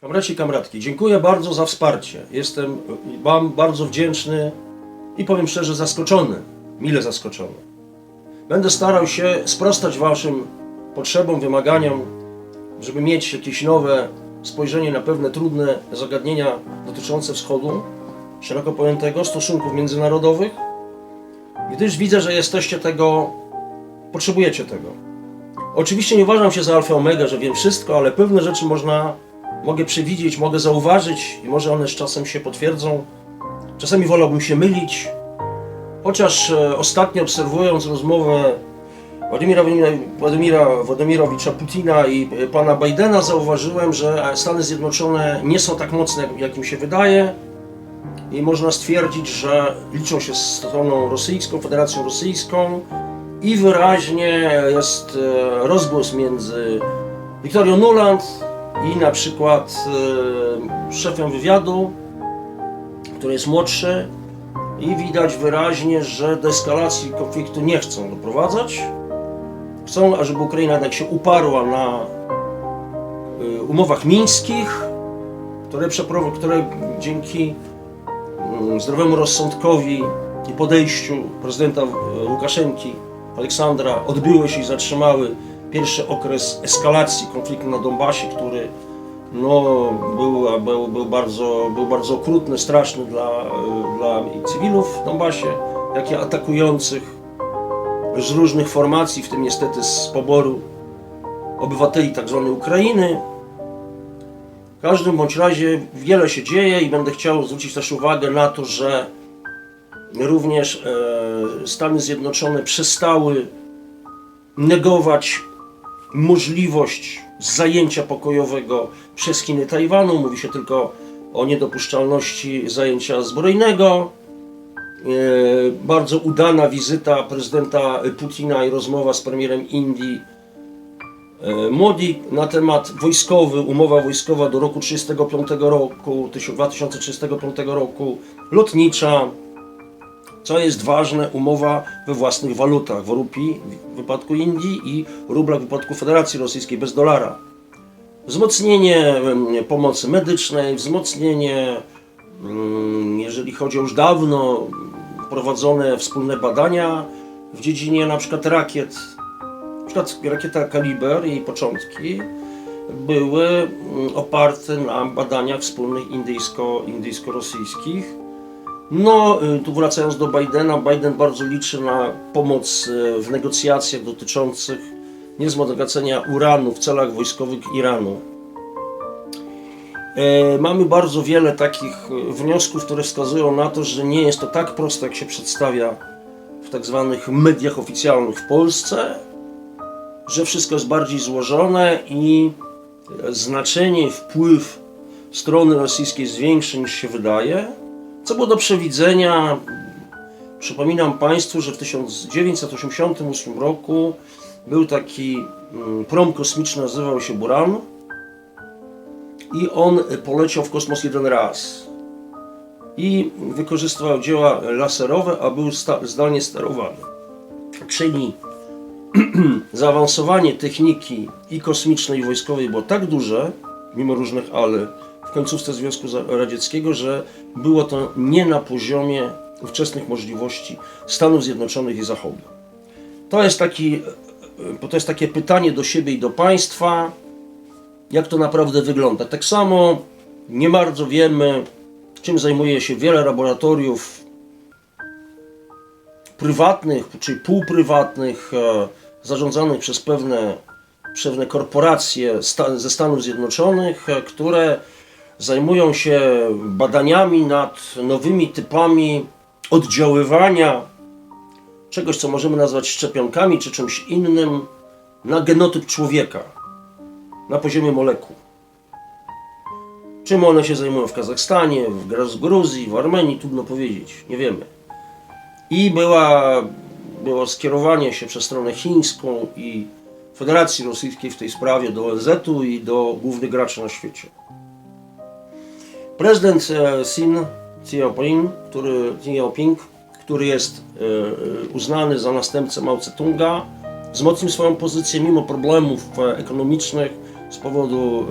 Kamraci kamratki, dziękuję bardzo za wsparcie. Jestem Wam bardzo wdzięczny i powiem szczerze zaskoczony, mile zaskoczony. Będę starał się sprostać Waszym potrzebom, wymaganiom, żeby mieć jakieś nowe spojrzenie na pewne trudne zagadnienia dotyczące wschodu, szeroko pojętego, stosunków międzynarodowych, gdyż widzę, że jesteście tego, potrzebujecie tego. Oczywiście nie uważam się za alfa omega, że wiem wszystko, ale pewne rzeczy można, mogę przewidzieć, mogę zauważyć i może one z czasem się potwierdzą. Czasami wolałbym się mylić, chociaż e, ostatnio obserwując rozmowę Władimira, Władimira Władimirowicza Putina i e, pana Bidena zauważyłem, że Stany Zjednoczone nie są tak mocne, jak, im się wydaje i można stwierdzić, że liczą się z stroną rosyjską, Federacją Rosyjską i wyraźnie jest e, rozgłos między Wiktorią Nuland i na przykład e, szefem wywiadu, który jest młodszy i widać wyraźnie, że do eskalacji konfliktu nie chcą doprowadzać. Chcą, ażeby Ukraina jednak się uparła na y, umowach mińskich, które, które dzięki mm, zdrowemu rozsądkowi i podejściu prezydenta y, Łukaszenki, Aleksandra, odbyły się i zatrzymały pierwszy okres eskalacji konfliktu na Donbasie, który no, był, był, był, bardzo, był bardzo okrutny, straszny dla, dla cywilów w Donbasie, jak i atakujących z różnych formacji, w tym niestety z poboru obywateli tzw. Ukrainy. W każdym bądź razie wiele się dzieje i będę chciał zwrócić też uwagę na to, że również e, Stany Zjednoczone przestały negować możliwość zajęcia pokojowego przez Chiny Tajwanu. Mówi się tylko o niedopuszczalności zajęcia zbrojnego. E, bardzo udana wizyta prezydenta Putina i rozmowa z premierem Indii e, Modi na temat wojskowy, umowa wojskowa do roku 35 roku, 2035 roku, lotnicza, co jest ważne, umowa we własnych walutach, w rupii w wypadku Indii i rubla w wypadku Federacji Rosyjskiej bez dolara. Wzmocnienie pomocy medycznej, wzmocnienie, mm, jeżeli chodzi o już dawno prowadzone wspólne badania w dziedzinie przykład rakiet, przykład rakieta Kaliber, jej początki były mm, oparte na badaniach wspólnych indyjsko, indyjsko-rosyjskich. No, y, tu wracając do Bidena, Biden bardzo liczy na pomoc y, w negocjacjach dotyczących niewzbogacenia uranu w celach wojskowych Iranu. E, Mamy bardzo wiele takich wniosków, które wskazują na to, że nie jest to tak proste, jak się przedstawia w tak zwanych mediach oficjalnych w Polsce, że wszystko jest bardziej złożone i znaczenie, wpływ strony rosyjskiej jest większy niż się wydaje. Co było do przewidzenia, przypominam Państwu, że w 1988 roku był taki mm, prom kosmiczny, nazywał się Buran i on poleciał w kosmos jeden raz i wykorzystywał dzieła laserowe, a był sta- zdalnie sterowany. Czyli zaawansowanie techniki i kosmicznej, i wojskowej było tak duże, mimo różnych ale, końcówce Związku Radzieckiego, że było to nie na poziomie ówczesnych możliwości Stanów Zjednoczonych i Zachodu. To jest, taki, to jest takie pytanie do siebie i do państwa, jak to naprawdę wygląda. Tak samo nie bardzo wiemy, czym zajmuje się wiele laboratoriów prywatnych czy półprywatnych, e, zarządzanych przez pewne, pewne korporacje ze Stanów Zjednoczonych, e, które zajmują się badaniami nad nowymi typami oddziaływania czegoś, co możemy nazwać szczepionkami czy czymś innym na genotyp człowieka na poziomie molekuł. Czym one się zajmują w Kazachstanie, w Gru- Gruzji, w Armenii, trudno powiedzieć, nie wiemy. I była, było skierowanie się przez stronę chińską i Federacji Rosyjskiej w tej sprawie do ONZ-u i do głównych graczy na świecie. Prezydent e, Xin Jinping, który, Xi Jinping, który jest e, e, uznany za następcę Mao Tse-tunga, wzmocnił swoją pozycję mimo problemów e, ekonomicznych z powodu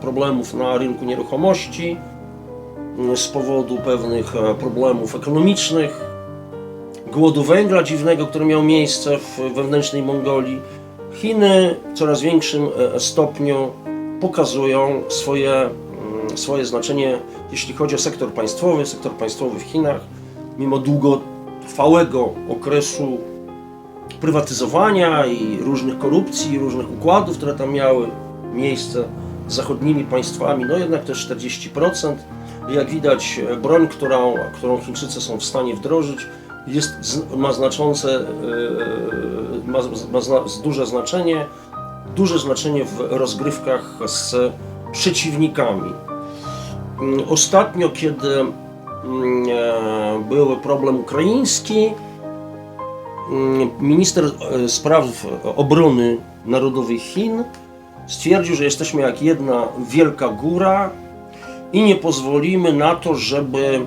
problemów na rynku nieruchomości, z powodu pewnych e, problemów ekonomicznych, głodu węgla dziwnego, który miał miejsce w wewnętrznej Mongolii. Chiny w coraz większym e, stopniu pokazują swoje, swoje znaczenie, jeśli chodzi o sektor państwowy. Sektor państwowy w Chinach, mimo długotrwałego okresu prywatyzowania i różnych korupcji, różnych układów, które tam miały miejsce z zachodnimi państwami, no jednak też 40%. Jak widać, e, broń, którą, którą Chińczycy są w stanie wdrożyć, jest, ma znaczące, e, ma, ma zna, duże znaczenie, duże znaczenie w rozgrywkach z przeciwnikami. Mm, Ostatnio, kiedy mm, e, był problem ukraiński, mm, minister e, spraw obrony narodowej Chin stwierdził, że jesteśmy jak jedna wielka góra i nie pozwolimy na to, żeby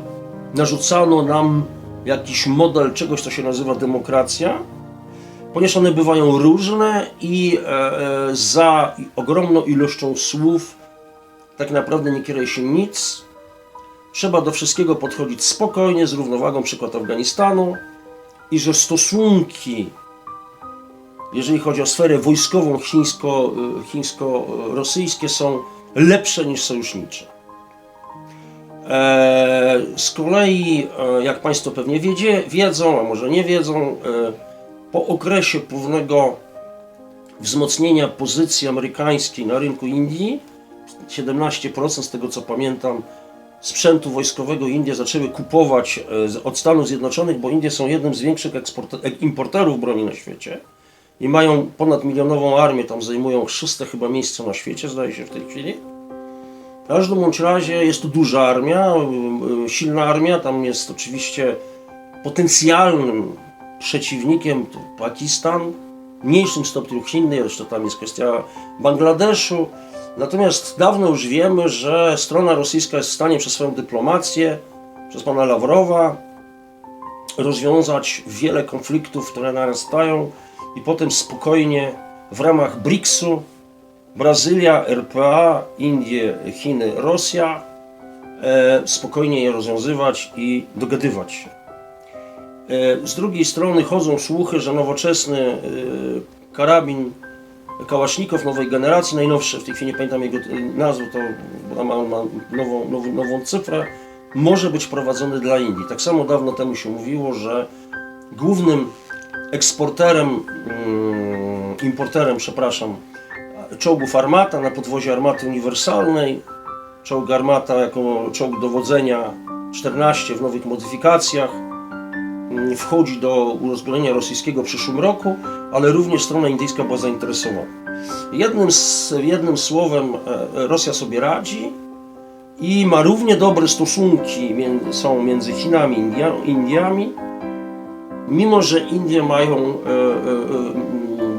narzucano nam jakiś model czegoś, co się nazywa demokracja, ponieważ one bywają różne i e, za ogromną ilością słów tak naprawdę nie kieruje się nic. Trzeba do wszystkiego podchodzić spokojnie, z równowagą, przykład Afganistanu, i że stosunki, jeżeli chodzi o sferę wojskową chińsko, y, chińsko-rosyjskie, są lepsze niż sojusznicze. E, Z kolei, e, jak Państwo pewnie wiedzie, wiedzą, a może nie wiedzą, e, po okresie pewnego wzmocnienia pozycji amerykańskiej na rynku Indii, 17% z tego co pamiętam, sprzętu wojskowego Indie zaczęły kupować e, od Stanów Zjednoczonych, bo Indie są jednym z większych ek- importerów broni na świecie i mają ponad milionową armię, tam zajmują szóste chyba miejsce na świecie, zdaje się w tej chwili. W każdym bądź razie jest to duża armia, y, silna armia, tam jest oczywiście potencjalnym przeciwnikiem Pakistan, mniejszym stopniu Chiny, jeszcze tam jest kwestia Bangladeszu. Natomiast dawno już wiemy, że strona rosyjska jest w stanie przez swoją dyplomację, przez pana Lawrowa, rozwiązać wiele konfliktów, które narastają i potem spokojnie w ramach BRICS-u Brazylia, RPA, Indie, Chiny, Rosja e, spokojnie je rozwiązywać i dogadywać się. E, Z drugiej strony chodzą słuchy, że nowoczesny e, karabin Kałasznikow nowej generacji, najnowszy, w tej chwili nie pamiętam jego e, nazwy, to ma, ma nową, nową, nową cyfrę, może być prowadzony dla Indii. Tak samo dawno temu się mówiło, że głównym eksporterem, mm, importerem, przepraszam, czołgów Armata na podwozie Armaty Uniwersalnej, czołg Armata jako czołg dowodzenia 14 w nowych modyfikacjach, wchodzi do uzbrojenia rosyjskiego w przyszłym roku, ale również strona indyjska była zainteresowana. Jednym, jednym słowem e, Rosja sobie radzi i ma równie dobre stosunki między, są między Chinami i India, Indiami, mimo że Indie mają, e,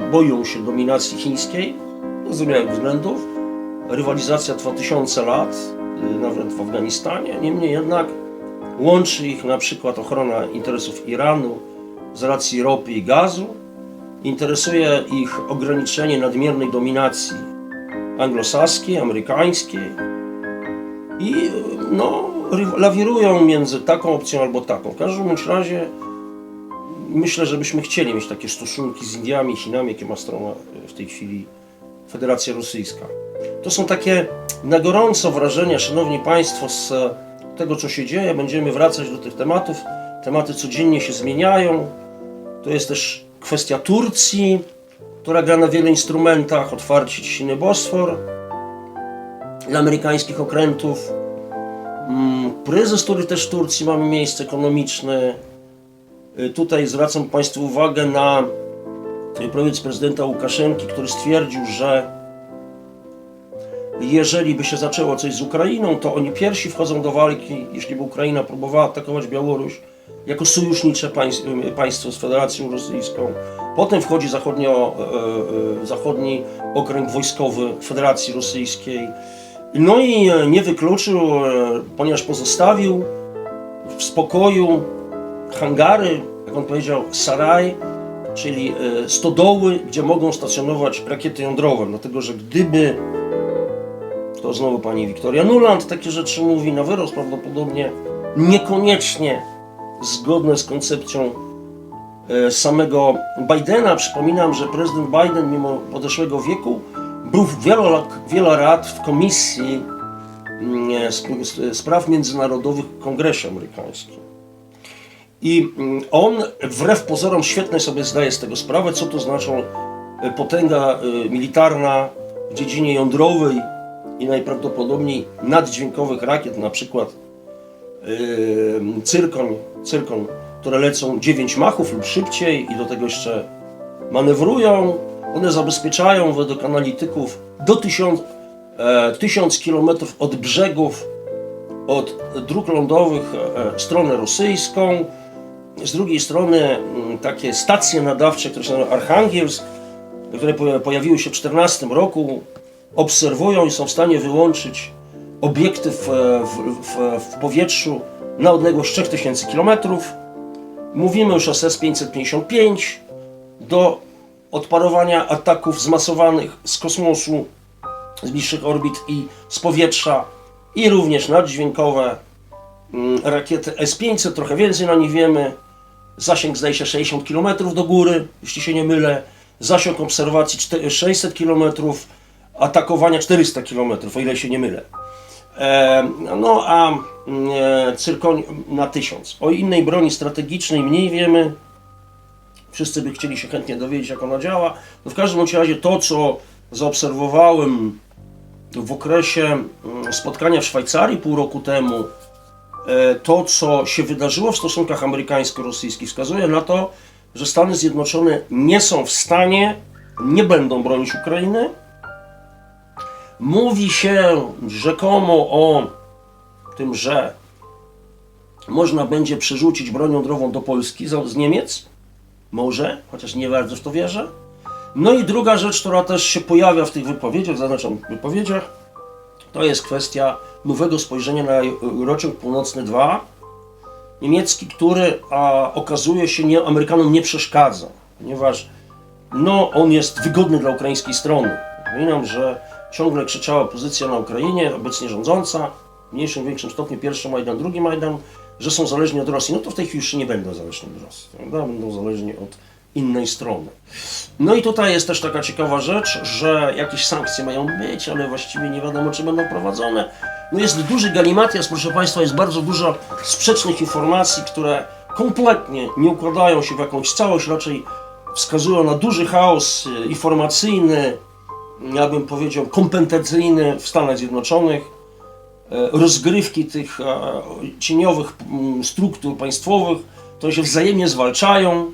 e, boją się dominacji chińskiej, z zrozumiałych względów, rywalizacja trwa tysiące lat, y, nawet w Afganistanie, niemniej jednak łączy ich na przykład ochrona interesów Iranu z racji ropy i gazu, interesuje ich ograniczenie nadmiernej dominacji anglosaskiej, amerykańskiej i no, lawirują między taką opcją albo taką. W każdym razie myślę, że byśmy chcieli mieć takie stosunki z Indiami Chinami, jakie ma strona y, w tej chwili Federacja Rosyjska. To są takie na gorąco wrażenia, Szanowni Państwo, z e, tego, co się dzieje. Będziemy wracać do tych tematów. Tematy codziennie się zmieniają. To jest też kwestia Turcji, która gra na wielu instrumentach. Otwarcie Ciny Bosfor dla amerykańskich okrętów. Mm, Kryzys, który też w Turcji mamy miejsce ekonomiczny. Tutaj zwracam Państwu uwagę na projekt prezydenta Łukaszenki, który stwierdził, że jeżeli by się zaczęło coś z Ukrainą, to oni pierwsi wchodzą do walki, jeśli by Ukraina próbowała atakować Białoruś jako sojusznicze państw, państwo z Federacją Rosyjską. Potem wchodzi zachodnio, e, e, zachodni okręg wojskowy Federacji Rosyjskiej. No i e, nie wykluczył, ponieważ pozostawił w spokoju hangary, jak on powiedział, saraj, czyli stodoły, gdzie mogą stacjonować rakiety jądrowe, dlatego że gdyby To znowu pani Wiktoria Nuland takie rzeczy mówi na wyrost prawdopodobnie niekoniecznie zgodne z koncepcją e, samego Bidena. Przypominam, że prezydent Biden mimo podeszłego wieku był wiele, lat w komisji mm, sp- spraw międzynarodowych w Kongresie Amerykańskim. I mm, on wbrew pozorom świetnie sobie zdaje z tego sprawę, co to znaczą e, potęga e, militarna w dziedzinie jądrowej i najprawdopodobniej naddźwiękowych rakiet, na przykład yy, cyrkoń, cyrkoń, które lecą 9 machów lub szybciej i do tego jeszcze manewrują. One zabezpieczają według analityków do 1000, e, 1000 km od brzegów, od dróg lądowych e, stronę rosyjską. Z drugiej strony mm, takie stacje nadawcze, które się nazywają Archangielsk, które poja- pojawiły się w 2014 roku, obserwują i są w stanie wyłączyć obiekty w, w, w, w powietrzu na odległość 3000 km. Mówimy już o SES-555 do odparowania ataków zmasowanych z kosmosu, z bliższych orbit i z powietrza i również naddźwiękowe mm, rakiety S-500, trochę więcej na nich wiemy. Zasięg zdaje się 60 km do góry, jeśli się nie mylę. Zasięg obserwacji czte- 600 km, atakowania 400 km, o ile się nie mylę. E, no a mm, e, cyrkoń na 1000. O innej broni strategicznej mniej wiemy. Wszyscy by chcieli się chętnie dowiedzieć, jak ona działa. No w każdym razie to, co zaobserwowałem w okresie mm, spotkania w Szwajcarii pół roku temu, e, to, co się wydarzyło w stosunkach amerykańsko-rosyjskich, wskazuje na to, że Stany Zjednoczone nie są w stanie, nie będą bronić Ukrainy. Mówi się rzekomo o tym, że można będzie przerzucić broń jądrową do Polski z Niemiec. Może, chociaż nie bardzo w to wierzę. No i druga rzecz, która też się pojawia w tych wypowiedziach, zaznaczam wypowiedziach, to jest kwestia nowego spojrzenia na roczołg północny 2, niemiecki, który a, okazuje się nie, Amerykanom nie przeszkadza, ponieważ no, on jest wygodny dla ukraińskiej strony. Przypominam, że ciągle krzyczała pozycja na Ukrainie, obecnie rządząca, w mniejszym, większym stopniu pierwszy Majdan, drugi Majdan, że są zależni od Rosji. No to w tej chwili już nie będą zależni od Rosji, prawda? będą zależni od innej strony. No i tutaj jest też taka ciekawa rzecz, że jakieś sankcje mają być, ale właściwie nie wiadomo, czy będą prowadzone. No jest duży galimatias, proszę Państwa, jest bardzo dużo sprzecznych informacji, które kompletnie nie układają się w jakąś całość, raczej wskazują na duży chaos y, informacyjny, ja bym powiedział kompetencyjny w Stanach Zjednoczonych e, rozgrywki tych e, cieniowych mm, struktur państwowych, które się wzajemnie zwalczają.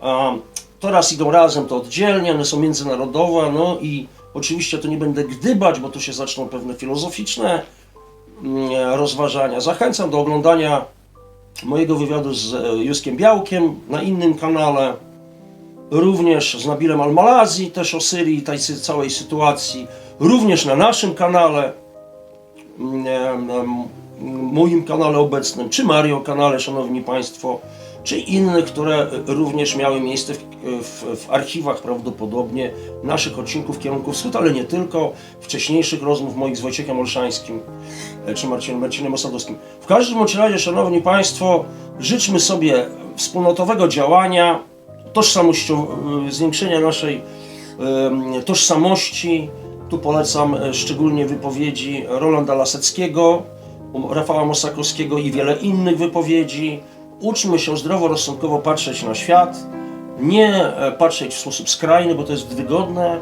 A To raz idą razem, to oddzielnie, one są międzynarodowe, no i oczywiście tu nie będę gdybać, bo tu się zaczną pewne filozoficzne mm, rozważania. Zachęcam do oglądania mojego wywiadu z e, Juskiem Białkiem na innym kanale również z Nabilem Al-Malazi, też o Syrii i tej całej sytuacji, również na naszym kanale, mm, em, moim kanale obecnym, czy Mario kanale, szanowni państwo, czy innych, które również miały miejsce w, w, w archiwach prawdopodobnie naszych odcinków kierunku wschód, ale nie tylko, wcześniejszych rozmów moich z Wojciechem Olszańskim e, czy Marcinem, Marcinem Osadowskim. W każdym razie, szanowni państwo, życzmy sobie wspólnotowego działania, tożsamością, y, zwiększenia naszej tożsamości. Tu polecam e, szczególnie wypowiedzi Rolanda Laseckiego, um, Rafała Mosakowskiego i wiele innych wypowiedzi. Uczmy się zdroworozsądkowo patrzeć na świat, nie e, patrzeć w sposób skrajny, bo to jest wygodne.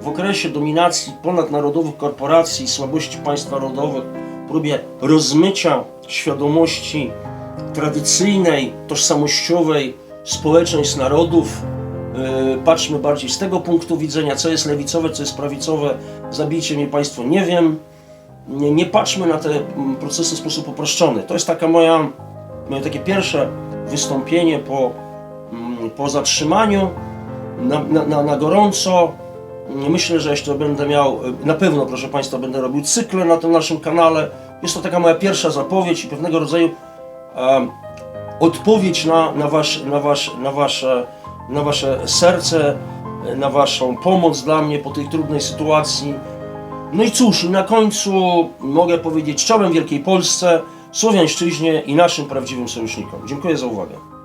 W okresie dominacji ponadnarodowych korporacji i słabości państw narodowych, próbie rozmycia świadomości tradycyjnej, tożsamościowej społeczeństw narodów. Yy, Patrzmy bardziej z tego punktu widzenia, co jest lewicowe, co jest prawicowe. Zabijcie mnie Państwo, nie wiem. Nie, nie patrzmy na te mm, procesy w sposób uproszczony. To jest taka moja, moje takie pierwsze wystąpienie po, mm, po zatrzymaniu na, na, na, na gorąco. Myślę, że jeszcze będę miał, na pewno proszę Państwa, będę robił cykle na tym naszym kanale. Jest to taka moja pierwsza zapowiedź i pewnego rodzaju em, odpowiedź na, na, wasz, na, wasz, na, wasze, na wasze serce, na waszą pomoc dla mnie po tej trudnej sytuacji. No i cóż, na końcu mogę powiedzieć czołem Wielkiej Polsce, Słowiańszczyźnie i naszym prawdziwym sojusznikom. Dziękuję za uwagę.